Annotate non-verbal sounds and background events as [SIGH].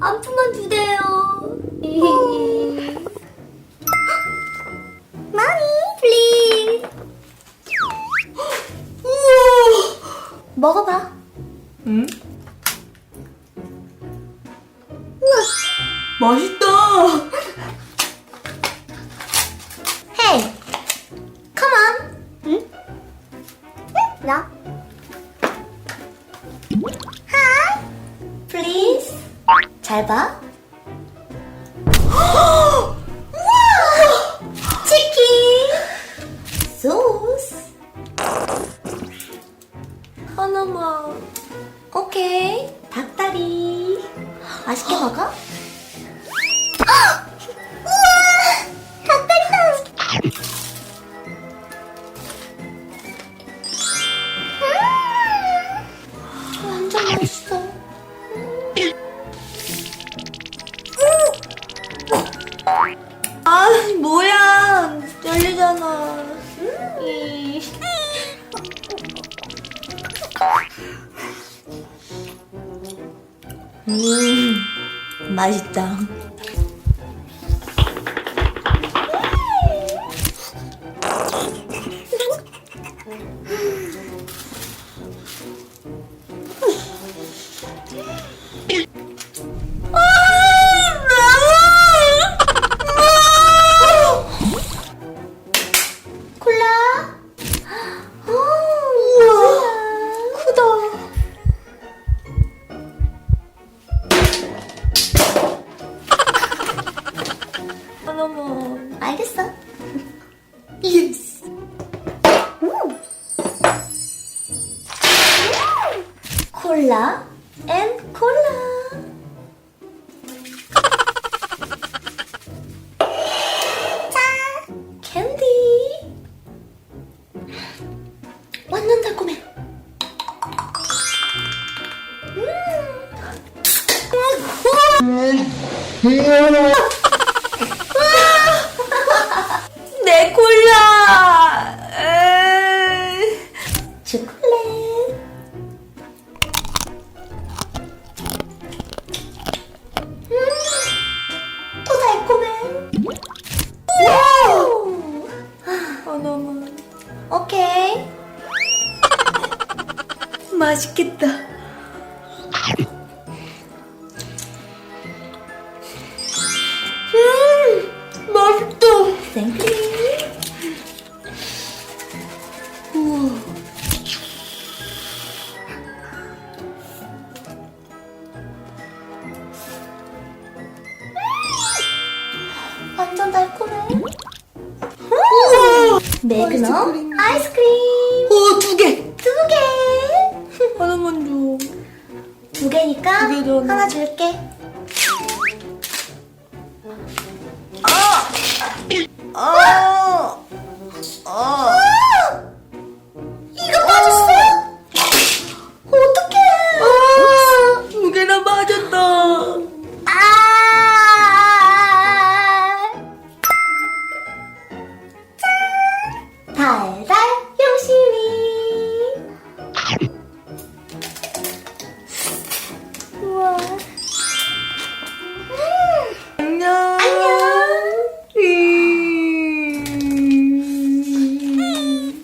한 푼만 주세요. 마니, 플리즈. 우와. 먹어봐. 응? 우와. 맛있다. Hey, come on. 응? 응? 나. 잘 봐. [GASPS] 치킨. 소스. 하나만. 오케이. 닭다리. 맛있게 먹어. 음, 맛있다. 알겠어. 예스. 음. 콜라 앤 콜라. 달콤해. 내 맛있겠다. 음, 맛있다. 땡큐. 우와. 완전 달콤해. 우와. 매그넘 아이스크림. 두개 더. 하나 줄게. 아! 아! 아!